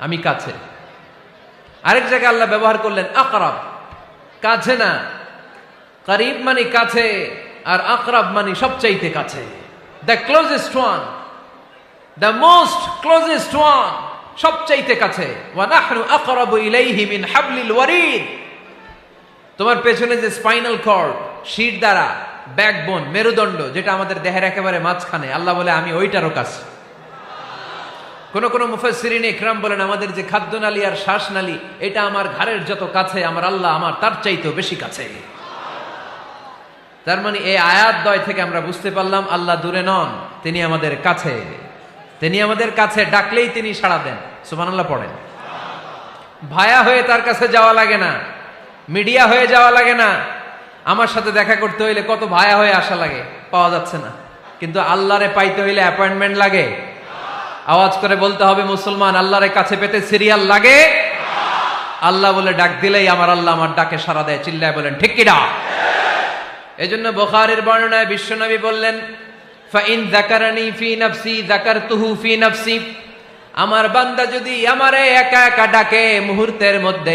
আমি কাছে। আরেক জায়গায় আল্লাহ ব্যবহার করলেন আকরাব। কাছে না। করিব মানে কাছে আর আকরাব মানে সবচাইতে কাছে। The closest one the most closest one সবচাইতে কাছে। তোমার পেছনে যে স্পাইনাল কর্ড, শির দ্বারা, ব্যাকবোন, মেরুদণ্ড, যেটা আমাদের দেহের একেবারে মাঝখানে, আল্লাহ বলে, আমি ওইটারও কাছে। কোন কোন মুফাসসিরিন ইকরাম বলেন, আমাদের যে খাদ্যনালী আর শ্বাসনালী, এটা আমার ঘাড়ের যত কাছে, আমার আল্লাহ আমার তার চাইতেও বেশি কাছে। তার মানে এই আয়াত দয় থেকে আমরা বুঝতে পারলাম, আল্লাহ দূরে নন, তিনি আমাদের কাছে। তিনি আমাদের কাছে ডাকলেই তিনি সাড়া দেন। সুবহানাল্লাহ পড়েন। ভায়া হয়ে তার কাছে যাওয়া লাগে না, মিডিয়া হয়ে যাওয়া লাগে না। আমার সাথে দেখা করতে হইলে কত ভায়া হয়ে আসা লাগে, পাওয়া যাচ্ছে না। কিন্তু আল্লাহরে পাইতে হইলে অ্যাপয়েন্টমেন্ট লাগে। আওয়াজ করে বলতে হবে, মুসলমান আল্লাহরের কাছে পেতে সিরিয়াল লাগে? আল্লাহ বলে, ডাক দিলেই আমার আল্লাহ আমার ডাকে সারা দেয়। চিল্লায় বলেন, ঠিক কিনা জন্য বোখারের বর্ণনায় বিশ্বনবী বললেন আমার বান্দা যদি আমারে একা একা ডাকে, মুহূর্তের মধ্যে